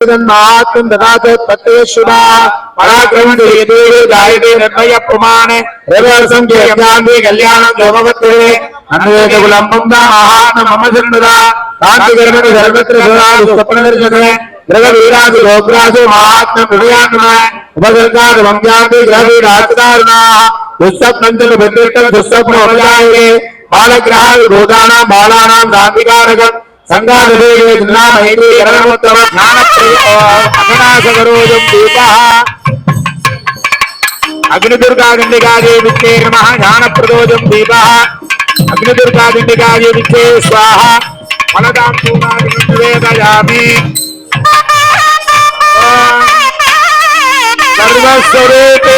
महात्म ददातोत्पत्तिशुभा पराक्रमण देवी गायते निर्भय प्रमाण रविवर्षं के ज्ञाने कल्याणं लोभवत्ते अन्वेद कुलंबं महान मम शरणदा कांतिकर्मण सर्वत्र सदा स्वप्न दर्शने ग्रह वीराज गोप्राज महात्म हृदयात्मा उपसर्गाद वंज्ञाति ग्रह वीराजदारणा दुस्वप्नंचल भद्रटल दुस्वप्न उपजाये बालग्रहाल गोदानां बालानां दान्तिकारकम् అగ్నిదుర్గాదిండిగాదేవిచ్చే నమ జ్ఞానప్రదోజం దీప. అగ్నిదుర్గాదిండిగాదేవిచ్చే స్వాహ. ఫలదాం పూర్ణాదివేదయామి సర్వస్వరూపే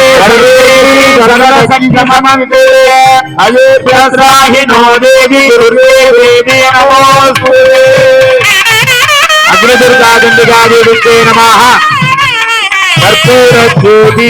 సర్వేంద్రమందే అయోధ్యాహి నో దేవి దుర్గే దేవి నమోస్తు అగ్నిదుర్గా దండిగా దేవితే నమ కర్పూర జ్యోతి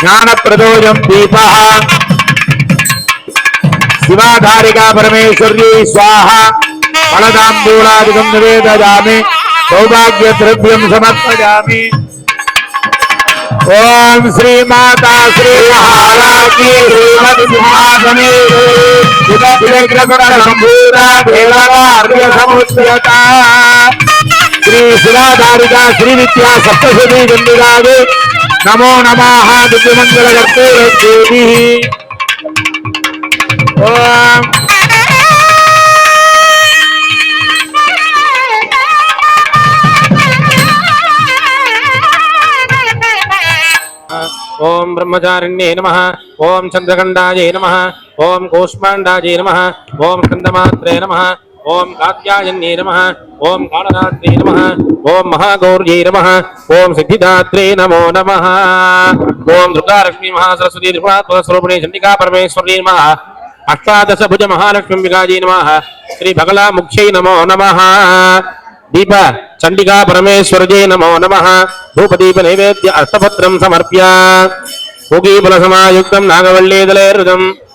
ज्ञान प्रदोज दीप। शिवाधारिका परमेश्वरी स्वाहा। फलदूला निवेदा सौभाग्य द्रव्यम समर्पया ओम श्री माता श्री महाराजी श्रीमद्सिंहासने शंभूरा देवार्य श्री शिवाधारिका श्री विद्या నమో నమా దివ్యమంగళ కర్పూరదేవి ఓం బ్రహ్మచారిణ్యే నమ ఓం చంద్రఖండాయ నమ ఓం కూష్మాండాయ నమ ఓం కందమాత్రే నమ ओम कात्यायन्ये नमः, ओम कालरात्रे नमः, ओम महागौर्ये नमः, ओम सिद्धिदात्रे नमो नमः, ओम दुर्गालक्ष्मी महासरस्वती त्रिपुरात्मस्वरूपिणी चंडिका परमेश्वरी नमः अष्टादश भुज महालक्ष्मी नमः, श्री भगला मुख्यै नमो नमः, दीप चंडिका परमेश्वरजे नमो नमः, धूपदीप नैवेद्य अष्टपत्रं समर्प्य उगीबलसमायुक्तं नागवल्लेदलैरुदम्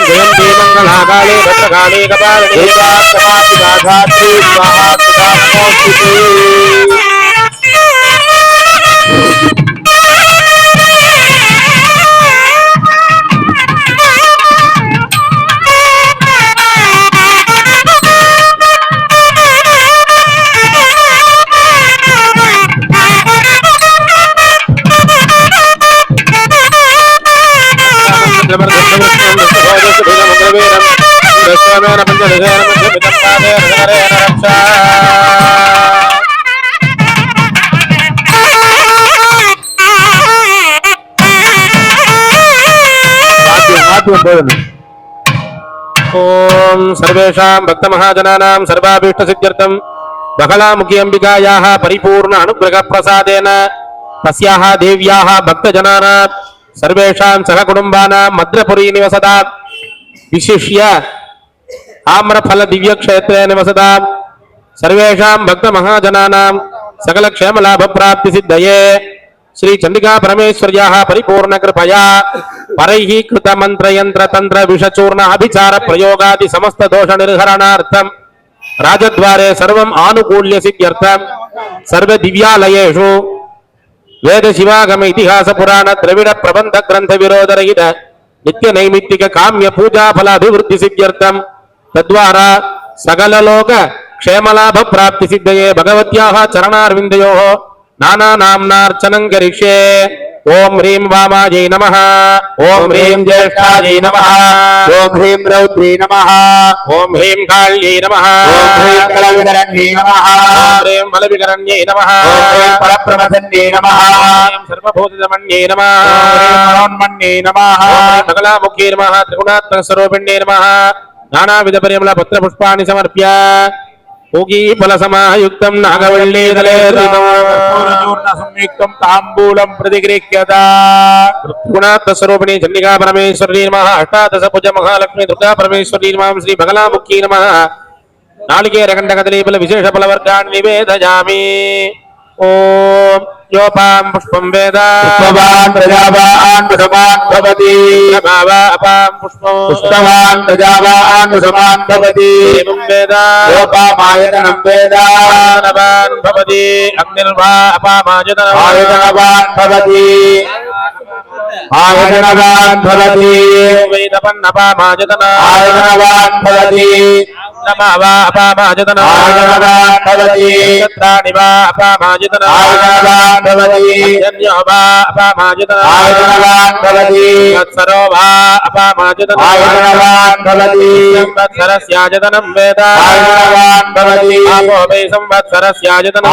ఏకధా బ్రహ్మవిచారతి ఓం జయంతి మంగళాకాళే భద్రకాళే ओम सर्वेषां भक्तमहाजनानां सर्वाभीष्टसिद्ध्यर्थं बहलामुखी अम्बिकायाः परिपूर्ण अनुग्रहप्रसादेन, तस्याः देव्याः भक्तजनानां, सर्वेषां सहकुटुम्बानां मद्रपुरी निवसता विशिष्य आम्रफलदिव्यक्षेत्रे निवसता सर्वेषां भक्तमहाजनानां सकलक्षेमलाभप्राप्तिसिद्धये श्रीचण्डिकापरमेश्वर्याः परिपूर्णकृपया పరైహి కృత మంత్ర యంత్ర తంత్ర విషచూర్ణ అభిచార ప్రయోగాది సమస్త దోష నిర్హరణార్థం రాజద్వారే సర్వం ఆనుకూల్య సిద్ధ్యర్థం సర్వ దివ్యాలయేషు వేద శివాగమ ఇతిహాస పురాణ ద్రవిడ ప్రబంధ గ్రంథ విరోధరహిత నిత్య నైమిత్తిక కామ్య పూజా ఫల అభివృద్ధి సిద్ధ్యర్థం తద్వారా సకలలోక క్షేమలాభ ప్రాప్తి సిద్ధయే భగవత్యాహ చరణార్విందయో నానా నామ్నార్చనం కరిష్యే ఓం హ్రీం వామాజై నమ ఓం హ్రీం జ్యేష్ఠాజై నమ ఓం హ్రీం రౌద్రీ నమ ఓం హ్రీం కాళ్యై నమ ఓం హ్రీం కళవికరణ్యై నమ ఓం హ్రీం బలవికరణ్యై నమ ఓం హ్రీం పరప్రమధన్యై నమ ఓం సర్వభూతజమన్యై నమ మనోన్మణ్యై నమ మగళాముఖీ నమ త్రిగుణాత్మక స్వరూపిణ్యై నమ నానావిధ పరిమళ పత్ర పుష్పాన్ని సమర్ప్య ఊగీఫలసమాయుక్తం నాగవల్లీదలేర్ణసంయుక్తం తాంబూలం ప్రతిగృహ్యతగుణాత్మస్వరూపిణి చండికా పరమేశ్వరీ నమ అష్టాదశ భుజ మహాలక్ష్మి దుర్గా పరమేశ్వరీ నమ శ్రీ నమ నాలుగే రకండ కదలీపల విశేష ఫలవర్గాన్ని నివేదయామి యోపాం పుష్పం వేద పుష్పవాన్ ప్రజావాన్ వృషభాన్ భవతి భావ అపాం పుష్పం పుష్పవాన్ ప్రజావాన్ వృషభాన్ భవతి ఏవం వేద లోపామాయతనం వేద నవాన్ భవతి అగ్నిర్వా అపామాజతన ఆయతనవాన్ భవతి ఆయతనవాన్ భవతి వేదపన్నపామాజతన ఆయతనవాన్ భవతి నమావా అపామాజతన ఆయతనవాన్ భవతి నక్షత్రాణి వా అపామాజతన ఆయతనవాన్ భవతి జన్యో వా అపామాజతన ఆయతనవాన్ భవతి వత్సరో వా అపామాజతన ఆయతనవాన్ భవతి సంవత్సరస్యాజతనం వేద ఆయతనవాన్ భవతి ఆపో వై సంవత్సరస్యాజతనం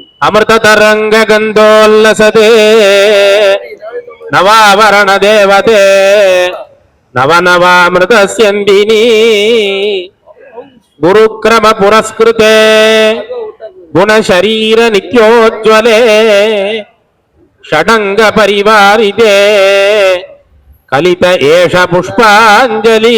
అమృతతరంగందోల్లసతే నవావరణ దేవతే నవనవామృతస్యందిని గురుక్రమ పురస్కృతే గుణశరీర నిత్యోజ్వలే షడంగ పరివారితే కలిత ఏష పుష్పాంజలి.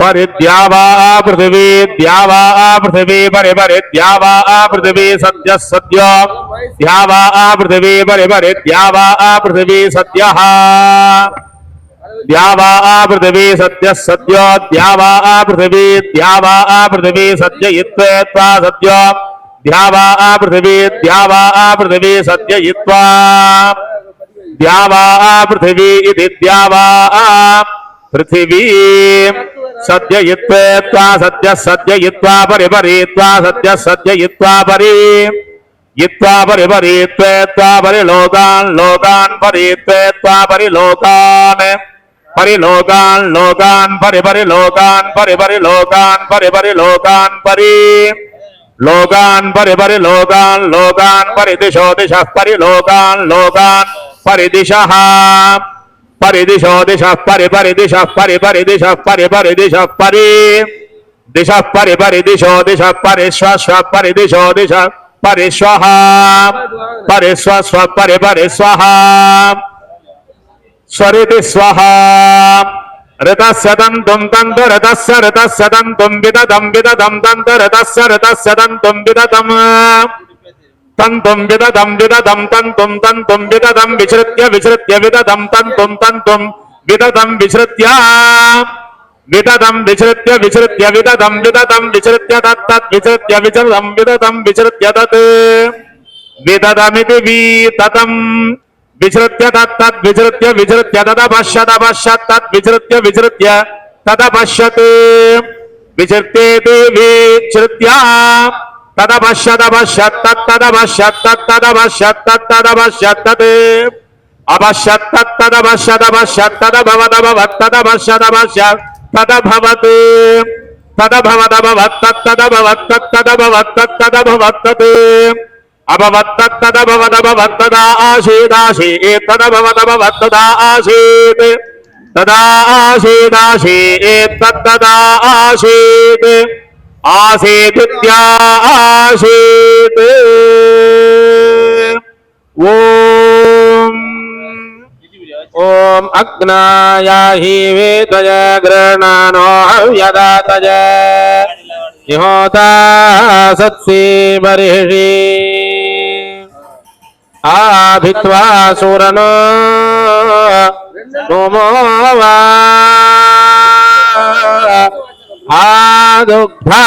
परिद्यावा पृथ्वी द्यावा पृथ्वी वा पृथिवी परि परिद्या वा पृथिवी सद्य सद्य द्या वा पृथिवी परि परिद्या वा पृथिवी सद्य द्या वा पृथिवी सद्य सद्य द्या वा पृथिवी द्या सद्य इत्वा सद्य द्यावा पृथ्वी द्यावा पृथ्वी वा सद्य इत्वा द्यावा पृथ्वी इति द्यावा पृथ्वी సత్యయిత్వేత్వా సత్య సత్యయిత్వా పరిపరీత్వా సత్య సత్యయిత్వా పరి. ఇత్వా పరిపరీత్వేత్వా పరిలోకాన్ లోకాన్ పరీత్వేత్వా పరిలోకాన్. పరిలోకాన్ లోకాన్ పరిపరిలోకాన్ పరిపరిలోకాన్ పరిపరిలోకాన్ పరి లోకాన్ పరిపరిలోకాన్ లోకాన్ పరిదిశో దిశ పరిలోకాన్ లోకాన్ పరిదిశ పరి పరిలోకాన్ పరి పరిలోకాన్ పరి लोकान् परिपरि लोकान् लोकान् परिदिशो दिशः परिलोकान् लोकान् परिदिशः परिदिशो दिशः परिपरिदिशः परिपरिदिशः परिपरिदिशः परि दिशः परिपरिदिशो दिशः परिश्वश्व परिदिशो दिशः परिश्वः परिस्वस्व परिपरिस्वः स्वरिति स्वः ऋतस्य तन्तुम् तन्तु ऋतस्य ऋतस्य तन्तुम् विदधम् विदधम् तन्तु ऋतस्य ऋतस्य तन्तुम् विदधम् तन्तुम् विदधम् विदधम् तन्तुम् तन्तुम् विदधम् विश्रुत्य विश्रुत्य विदधम् तन्तुम् तन्तुम् विदधम् विश्रुत्य विदधम् विश्रुत्य विश्रुत्य विदधम् विदधम् विश्रुत्य तत्तत् विश्रुत्य विचलम् विदधम् विश्रुत्य तत् विदधमिति वीततम् विश्रुत्य तत्तत् विश्रुत्य विश्रुत्य तदपश्यत् अपश्यत् तत् विश्रुत्य विश्रुत्य तदपश्यत् विश्रुत्येति वीच्छृत्य తదవశదవశత్తదవశత్తదవశత్తదవశత్తదే అవశత్తదవశదవశత్తదభవదభవత్తదవశదవశత్తదభవత్ తదభవదభవత్తదభవత్తదభవత్తదభవత్తదభవత్తద్ అభవత్తదభవదభవత్తదా ఆశీదాశీ తదభవదభవత్తదా ఆశీత్ తదా ఆశీదాశీ తద్దదా ఆశీత్ आसेदित्या आसेत ओम। ओम अग्नायाहि वेदय गृणानो हव्यदातय निहोता सत्से बर्हिषि सूरन सुरनो नोमो। वा आदुग्धा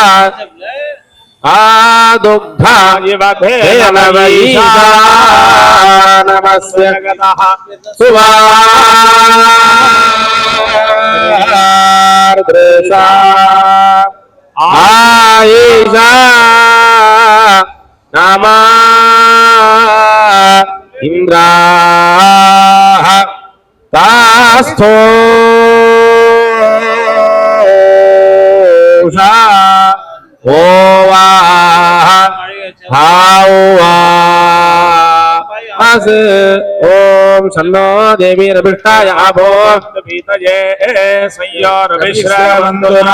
आदुग्धा इवधेन वैशा नमस्य गतः सुवार्दृशा आयिषा नमा इन्द्राः तास्थो ఉషా ఓ వా ఓం సన్నో దేవి రభిష్టాయ భోగీతయే సంయోరభిశ్రవందున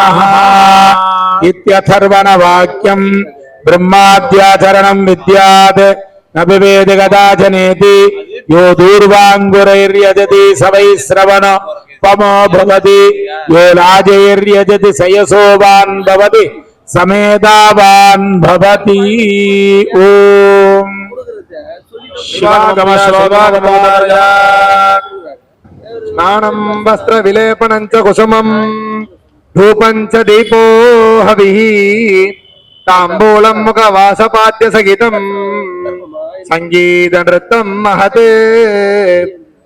ఇత్యథర్వణ వాక్యం బ్రహ్మాద్యాచరణం విద్యాత్. నవివేద గదాచనేతి యో దూర్వాంగురైర్యజతి సవై శ్రవణ. भवति यो भवति। समेधावान् भवति। ॐ। स्नानम् वस्त्रविलेपनम् च कुसुमम् धूपम् च दीपो हविः। ताम्बूलम् मुखवासपाद्यसहितम्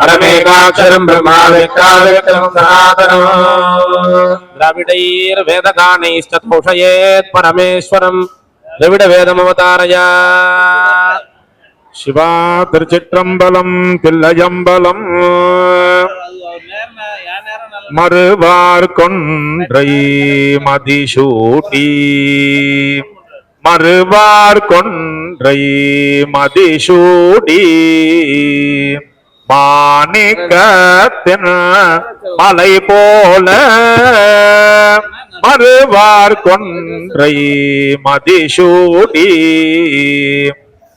பரமேகாட்சரம் பிரம்மாவிக்காவிக்ரம் சனாதனம். திராவிடைர் வேதகானைஸ்தோஷயேத் பரமேஸ்வரம். திராவிட வேதமவதாரயா. சிவா திருச்சிற்றம்பலம் தில்லையம்பலம். மறுவார் கொன்றை மதிசூட்டி. மறுவார் கொன்றை மதிசூடி மாணிக்கத்தின் மலை போல மறுவார் கொன்றை மதிசூடி.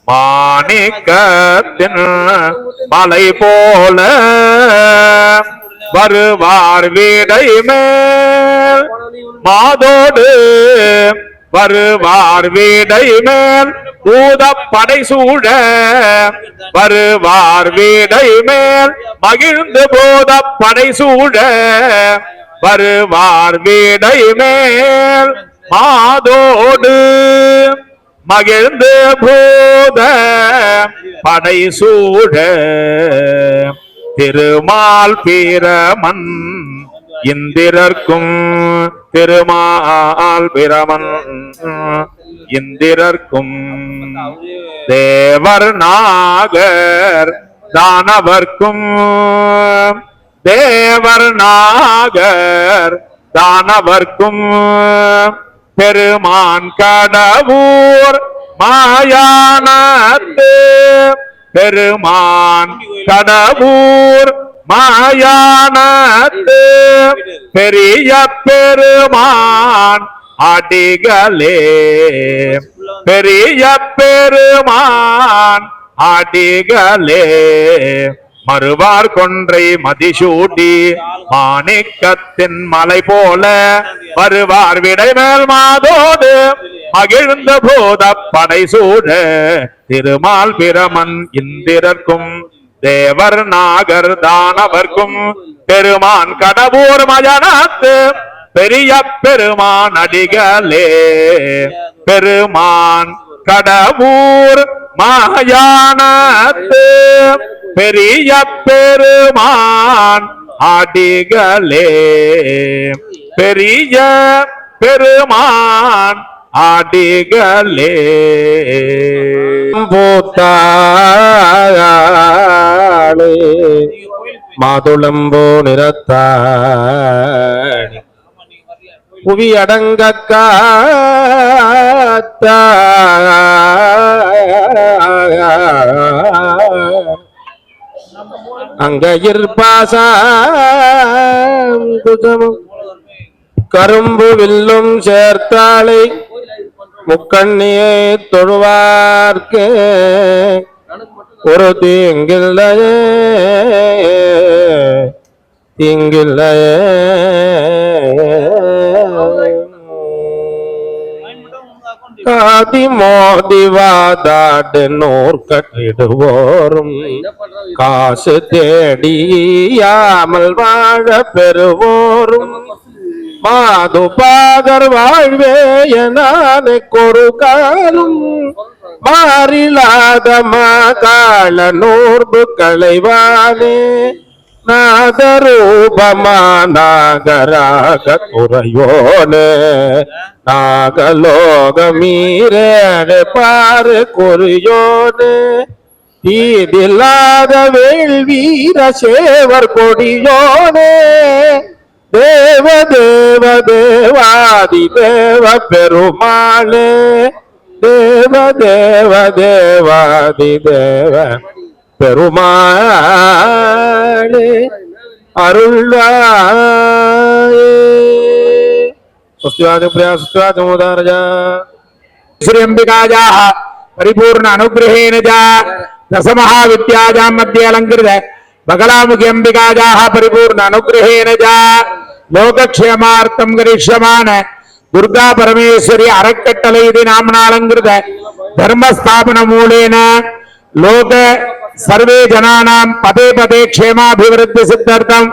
மாணிக்கத்தின் மலை போல வருவார் வீடை மேல். மாதோடு வருவார் வீடை மேல். பூதப்படை சூழ வருவார் வீடை மேல். மகிழ்ந்து பூதப்படை சூழ வருவார் வீடை மேல். மாதோடு மகிழ்ந்து பூத படை சூழ திருமால் பிரமன் இந்திரர்க்கும் திருமால் பிரமன். இந்திரர்க்கும் தேவர் நாகர் தானவர்க்கும். தேவர் நாகர் தானவர்க்கும். பெருமான் கடவுர் மாயானத்து. பெருமான் கடவுர் மாயானத்து. பெரிய பெருமான் அடிகளே. பெரிய பெருமான் அடிகளே. மறுவார் கொன்றை மதிசூட்டி மாணிக்கத்தின் மலை போல வருவார் விடைமேல் மாதோடு மகிழ்ந்த போத படை சூழ திருமால் பிரமன் இந்திரர்க்கும் தேவர் நாகர் தானவர்க்கும் பெருமான் கடவுர் மஜனாத்து பெரிய பெருமான் அடிகளே. பெருமான் கடவுர் மாயானத்து. பெரிய பெருமான் அடிகளே. பெரிய பெருமான் அடிகளே. பூத்தாளே மாதுளம்போ நிறத்தாடி புவி அடங்க அங்கயிர் பாசம் குஜமும் கரும்பு வில்லும் சேர்த்தாளை முக்கண்ணியை தொழுவார்க்கு. ஒரு தீங்கில்லையே தீங்கில்லையே. காதி மோதி வாதாடு கட்டிடுவோரும் காசு தேடியாமல் வாழ பெறுவோரும் மாது பாகர் வாழ்வே எனான கொரு காலும் மாறிலாத மாகாள நூர்பு களைவானே நாகரூபமா நாகராக குறையோனே நாகலோக மீரேடு பாரு குறியோனே தீதில்லாத வேள்வீர சேவர் கொடியோனே தேவ தேவ தேவாதி தேவ பெருமானே தேவ தேவ தேவாதி தேவ பெருமாளே அருள்வாயே. சுஸ்திவாதி பிரியா சுஸ்திவாதி மோதாரஜா. ஸ்ரீ அம்பிகாஜாக பரிபூர்ண அனுகிரகேனஜா. தசமஹா வித்யாஜாம் மத்திய அலங்கிருத பகலாமுகி அம்பிகாஜாக பரிபூர்ண அனுகிரகேனஜா. லோகக்ஷேமார்த்தம் கரிஷ்யமான துர்கா பரமேஸ்வரி அறக்கட்டளை இது நாம்னாலங்கிருத தர்மஸ்தாபன மூலேன. லோக सर्वे जनानां पदे पदे क्षेमाभिवृद्धिसिद्ध्यर्थम्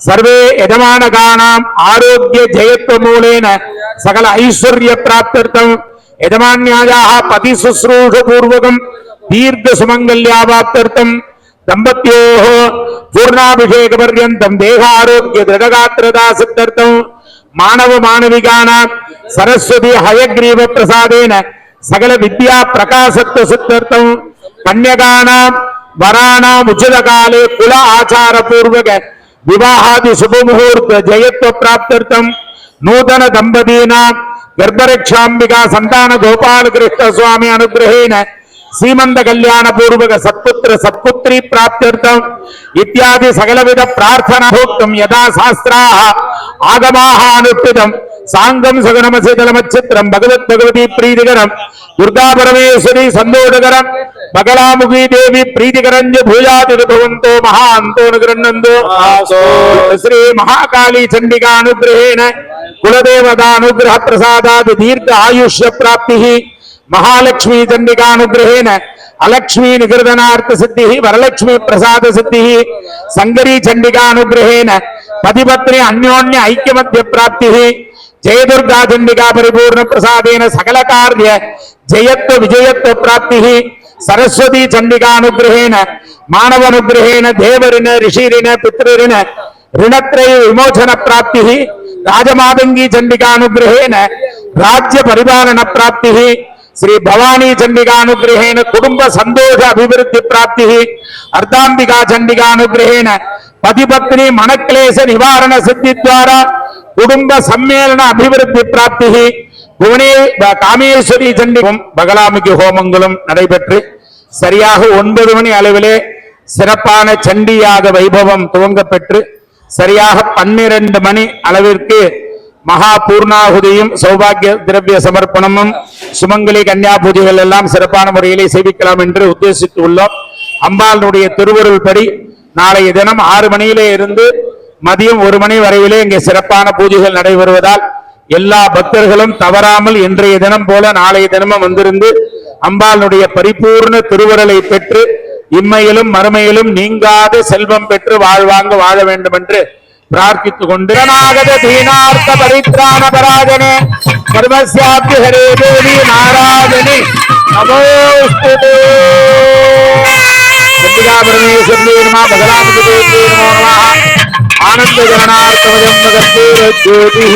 सर्वे यजमानकानाम् आरोग्य जयत्वमूलेन सकल ऐश्वर्य प्राप्त्यर्थम् यजमान्यायाः पति शुश्रूषपूर्वकम् दीर्घ सुमङ्गल्यावाप्त्यर्थम् दम्पत्योः पूर्णाभिषेकपर्यन्तम् देहारोग्य दृढगात्रता सिद्ध्यर्थम् मानव मानविकानां सरस्वती हयग्रीव प्रसादेन सकल विद्या प्रकाशत्व सिद्ध्यर्थम् कन्यकानां వరాణాం ఉచితకాలే కుల ఆచారపూర్వక వివాహాది శుభముహూర్త జయత్వ ప్రాప్త్యర్థం నూతన దంపతీనా గర్భరక్షాంబికా సంతాన గోపాలకృష్ణ స్వామి అనుగ్రహేణ శ్రీమంత కళ్యాణ పూర్వక సత్పుత్ర సత్పుత్రీ ప్రాప్త్యర్థం ఇత్యాది సకలవిధ ప్రార్థన భోక్తం యథా శాస్త్రా ఆగమాహ అనుష్ఠితం सांगम सगनमसे दलमच्छित्रम भगवत भगवती प्रीतिकरम दुर्गा परमेश्वरी संदोषकरम मगलामुखी देवी प्रीतिकरम जो भुजाति भवंतो महांतो नग्रनंदो श्री महाकाली चंडिका अनुग्रहेण कुलदेवता अनुग्रह प्रसादात दीर्घ आयुष्य प्राप्ति महालक्ष्मी चंडिका अनुग्रहेण अलक्ष्मी निगृदनार्थ सिद्धि वरलक्ष्मी प्रसाद सिद्धि संगरी चंडिका अनुग्रहेण पतिपत्नी अन्योन्य ऐक्य मध्य प्राप्ति जय दुर्गा चंडिका परिपूर्ण प्रसाद सकल कार्य जयत्व विजयत्व प्राप्ति, सरस्वती चंडिका अनुग्रहेण मानव अनुग्रहेण देव ऋषि ऋषि ऋण त्रय विमोचन प्राप्ति राजमादंगी चंडिका अनुग्रहेण राज्य परिपालन प्राप्ति, श्री भवानी चंडिका अनुग्रहेण कुटुंब संतोष अभिवृद्धि प्राप्ति अर्धांबिका चंडिका अनुग्रहेण पति पत्नी मन क्लेश निवारण सिद्धि द्वारा குடும்ப சம்மேளன அபிவிருத்தி பிராப்தி புவனே காமேஸ்வரி சண்டிகும் பகலாமுகி ஹோமங்களும் நடைபெற்று சரியாக ஒன்பது மணி அளவிலே சிறப்பான சண்டியாக வைபவம் துவங்கப்பெற்று சரியாக பன்னிரண்டு மணி அளவிற்கு மகா பூர்ணாகுதியும் சௌபாகிய திரவிய சமர்ப்பணமும் சுமங்கலி கன்யா எல்லாம் சிறப்பான முறையிலே செய்விக்கலாம் என்று உத்தேசித்துள்ளோம். அம்பாளுடைய திருவருள் படி நாளைய தினம் ஆறு மணியிலே இருந்து மதியம் ஒரு மணி வரையிலே இங்கே சிறப்பான பூஜைகள் நடைபெறுவதால் எல்லா பக்தர்களும் தவறாமல் இன்றைய தினம் போல நாளைய தினமும் வந்திருந்து அம்பாளுடைய பரிபூர்ண திருவருளை பெற்று இம்மையிலும் மறுமையிலும் நீங்காத செல்வம் பெற்று வாழ்வாங்க வாழ வேண்டும் என்று பிரார்த்தித்துக் கொண்டு தீனார்த்த பரித்ராண பராஜனே. சர்வஸ்யாப்தி ஹரே தேவி நாராஜனி நமோஸ்துதே சந்தியா பரமேஸ்வரி நம பகலாமுகி ஜோதி